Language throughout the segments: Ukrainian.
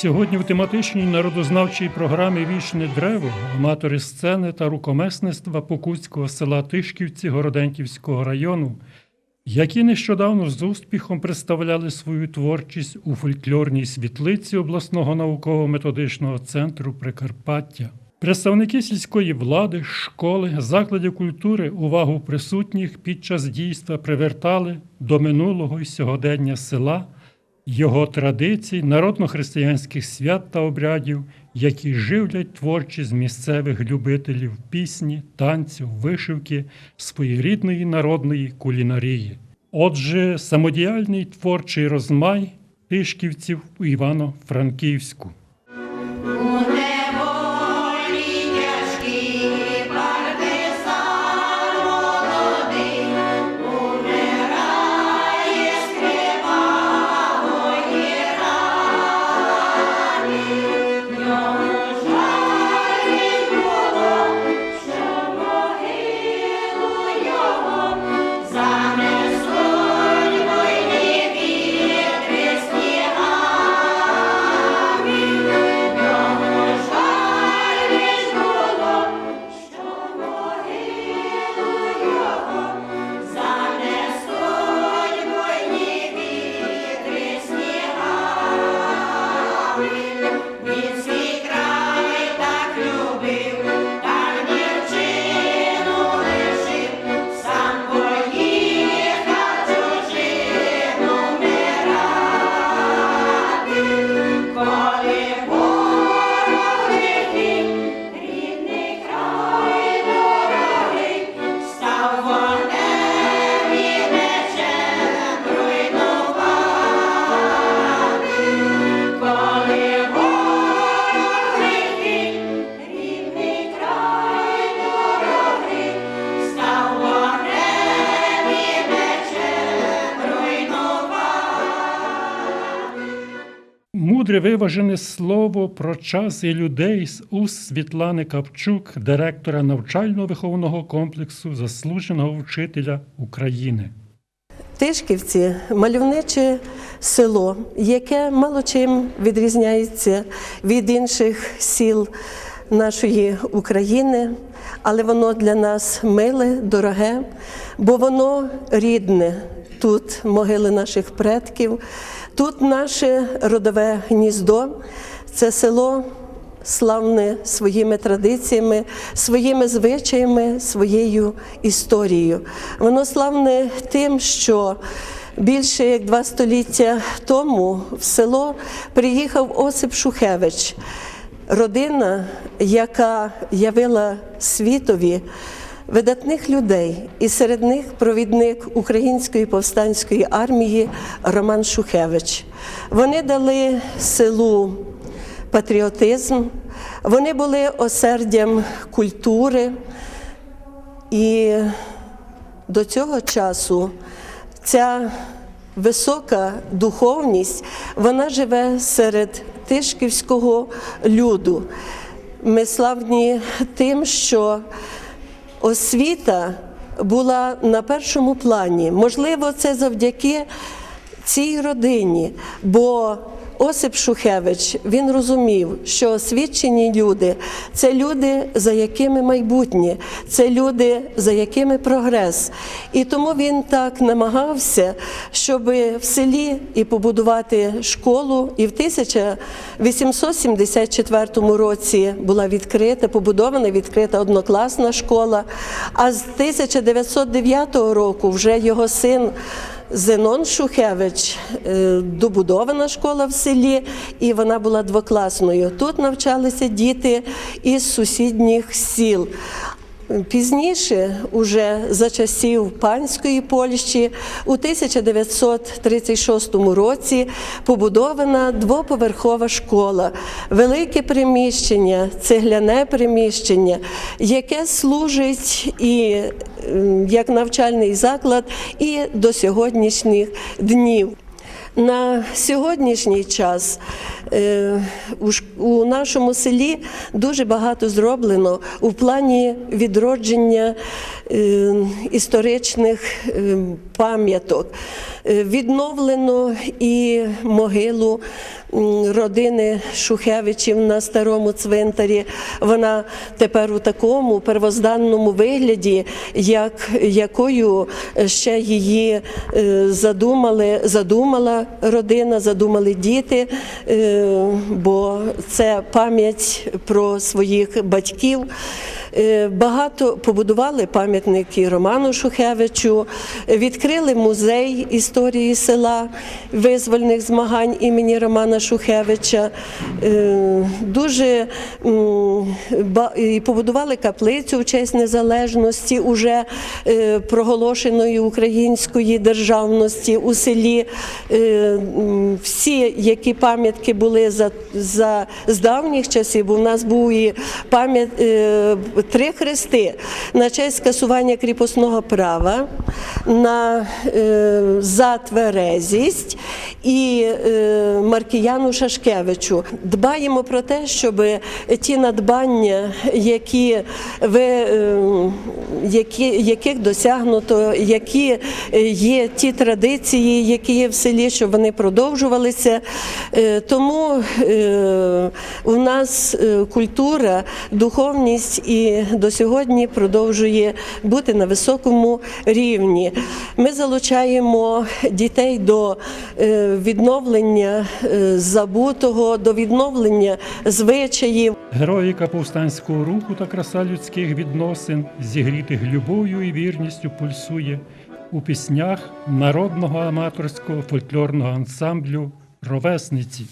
Сьогодні в тематичній народознавчій програмі Вічне древо аматори сцени та рукомесництва Покутського села Тишківці Городенківського району, які нещодавно з успіхом представляли свою творчість у фольклорній світлиці обласного науково-методичного центру Прикарпаття. Представники сільської влади, школи, закладів культури увагу присутніх під час дійства привертали до минулого і сьогодення села його традицій, народно-християнських свят та обрядів, які живлять творчість місцевих любителів пісні, танцю, вишивки, своєрідної народної кулінарії. Отже, самодіяльний творчий розмай тишківців у Івано-Франківську. Виважене слово про час і людей з уст Світлани Капчук, директора навчально-виховного комплексу заслуженого вчителя України. Тишківці мальовниче село, яке мало чим відрізняється від інших сіл нашої України, але воно для нас миле, дороге, бо воно рідне. Тут могили наших предків, тут наше родове гніздо, це село славне своїми традиціями, своїми звичаями, своєю історією. Воно славне тим, що більше як два століття тому в село приїхав Осип Шухевич, родина, яка явила світові. Видатних людей, і серед них провідник Української повстанської армії Роман Шухевич. Вони дали селу патріотизм, вони були осердям культури, і до цього часу ця висока духовність вона живе серед тишківського люду. Ми славні тим, що освіта була на першому плані. Можливо, це завдяки цій родині, бо Осип Шухевич він розумів, що освічені люди це люди, за якими майбутнє, це люди, за якими прогрес. І тому він так намагався, щоб в селі і побудувати школу, і в 1874 році була відкрита, побудована відкрита однокласна школа. А з 1909 року вже його син. Зенон Шухевич, е, добудована школа в селі, і вона була двокласною. Тут навчалися діти із сусідніх сіл. Пізніше, уже за часів панської Польщі, у 1936 році побудована двоповерхова школа, велике приміщення, цегляне приміщення, яке служить і як навчальний заклад і до сьогоднішніх днів. На сьогоднішній час у нашому селі дуже багато зроблено у плані відродження е, історичних е, пам'яток. Е, Відновлено і могилу родини Шухевичів на старому цвинтарі. Вона тепер у такому первозданному вигляді, як якою ще її е, задумали, задумала родина, задумали діти, е, бо це пам'ять про своїх батьків. Е, Багато побудували пам'ятники Роману Шухевичу, відкрили музей історії села визвольних змагань імені Романа Шухевича. Е, Дуже побудували каплицю в честь незалежності, уже е, проголошеної української державності у селі. Всі, які пам'ятки були за, за з давніх часів, в нас був і пам'ят е, три хрести на честь скасування кріпосного права, на е, за тверезість і е, Маркіяну Шашкевичу. Дбаємо про те, щоб ті надбання, які ви, е, які, яких досягнуто, які е, є ті традиції, які є в селі, щоб вони продовжувалися. Е, Тому е, у нас е, культура, духовність і до сьогодні продовжує бути на високому рівні. Ми залучаємо дітей до е, відновлення е, забутого, до відновлення звичаїв. Героїка повстанського руху та краса людських відносин, зігрітих любов'ю і вірністю пульсує у піснях народного аматорського фольклорного ансамблю Ровесниці.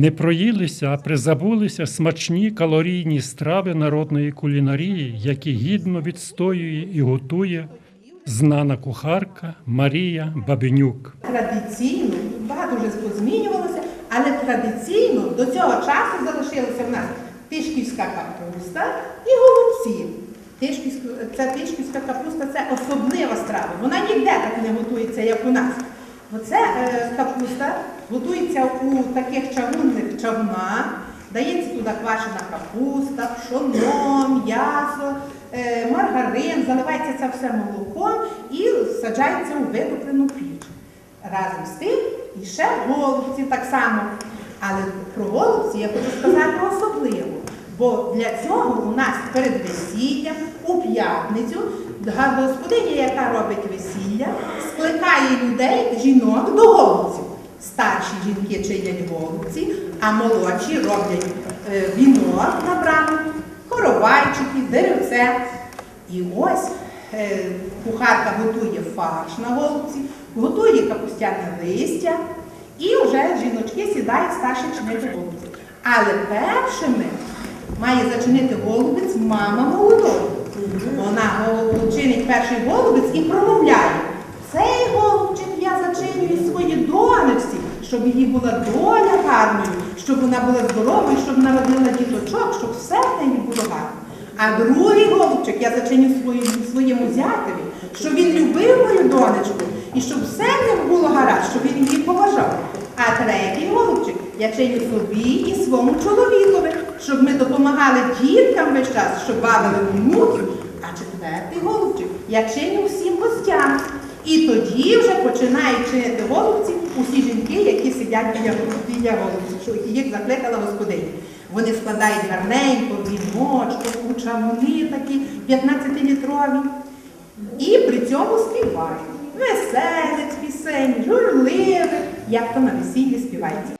Не проїлися, а призабулися смачні калорійні страви народної кулінарії, які гідно відстоює і готує знана кухарка Марія Бабенюк. Традиційно, багато вже позмінювалося, але традиційно до цього часу залишилася в нас тишківська капуста і голубці. Тишківська, ця тишківська капуста це особлива страва. Вона ніде так не готується, як у нас. Оце е, капуста готується у таких чавунних чавунах, дається туди квашена капуста, пшоно, м'ясо, е, маргарин, заливається це все молоком і саджається у витоплену піч. Разом з тим і ще голубці так само. Але про голубці я хочу сказати особливо, Бо для цього у нас перед весіллям у п'ятницю господиня, яка робить весілля, скликає людей, жінок до голубців. Старші жінки чинять голубці, а молодші роблять е, вінок на браму, коровайчики, деревце. І ось е, кухарка готує фарш на голубці, готує капустяне листя, і вже жіночки сідають старші чинити голубці. Але першими має зачинити голубець мама молодої. Вона чинить перший голубець і промовляє. Цей зачинюю своїй донечці, щоб її була доля гарною, щоб вона була здоровою, щоб народила діточок, щоб все в неї було гарно. А другий голубчик я зачиню своєму, зятеві, щоб він любив мою донечку і щоб все в ньому було гаразд, щоб він її поважав. А третій голубчик я чиню собі і своєму чоловікові, щоб ми допомагали діткам весь час, щоб бавили внуків. А четвертий голубчик я чиню всім гостям. І тоді вже починають чинити голубці усі жінки, які сидять біля, голубців, їх закликала господиня. Вони складають гарненько, віночко, кучавуни такі 15-літрові. І при цьому співають. Веселець пісень, журливих, як то на весіллі співається.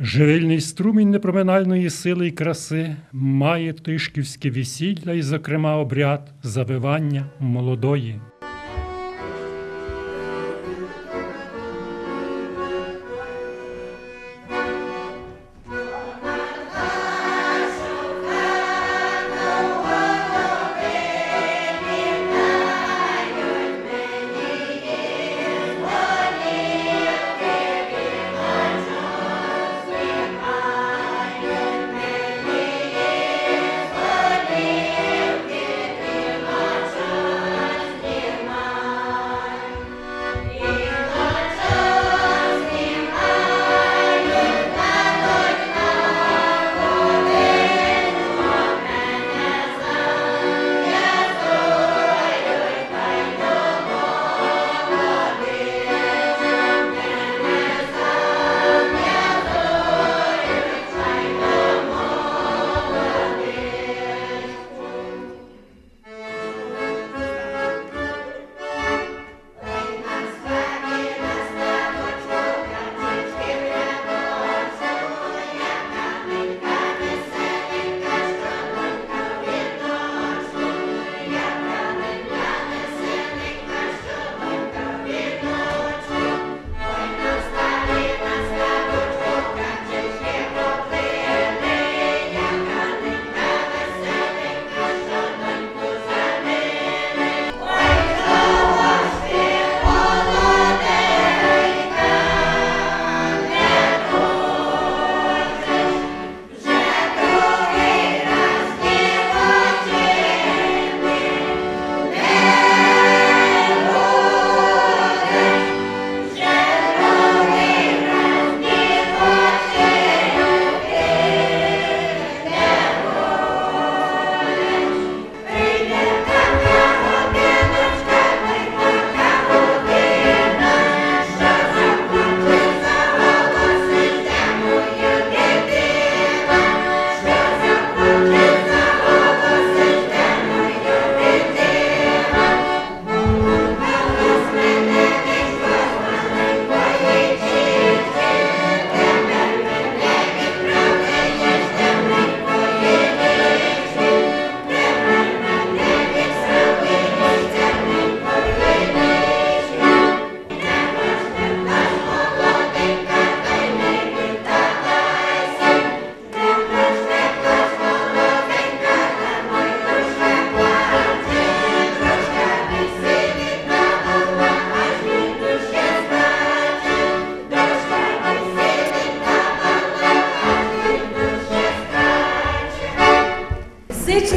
Живильний струмінь непроминальної сили і краси має тишківське весілля і, зокрема, обряд завивання молодої.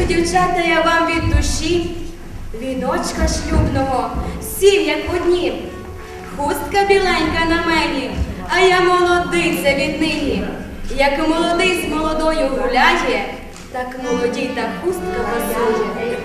Дівчата, я вам від душі, віночка шлюбного, сів, як одні. Хустка біленька на мені, а я молодиця від нині. Як молодий з молодою гуляє, так молодій та хустка пасує.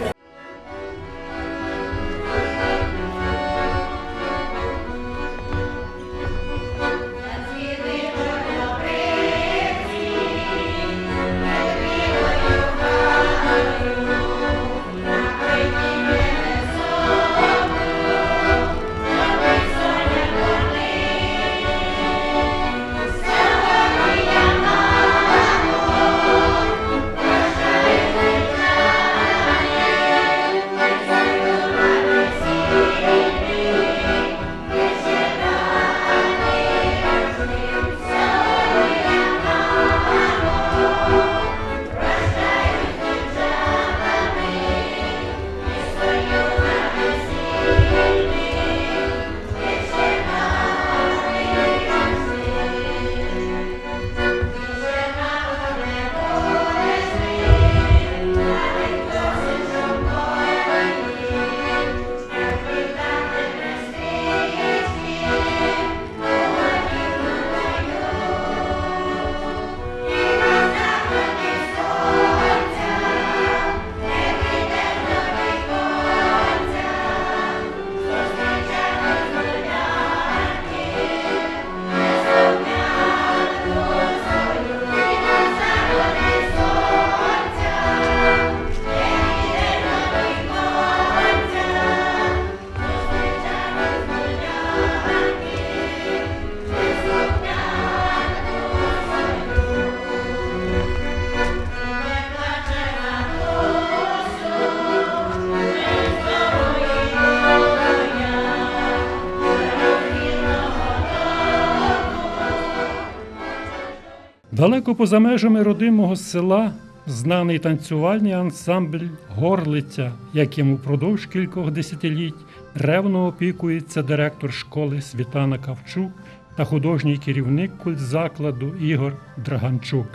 Далеко поза межами родимого села знаний танцювальний ансамбль Горлиця, яким упродовж кількох десятиліть ревно опікується директор школи Світлана Кавчук та художній керівник культзакладу Ігор Драганчук.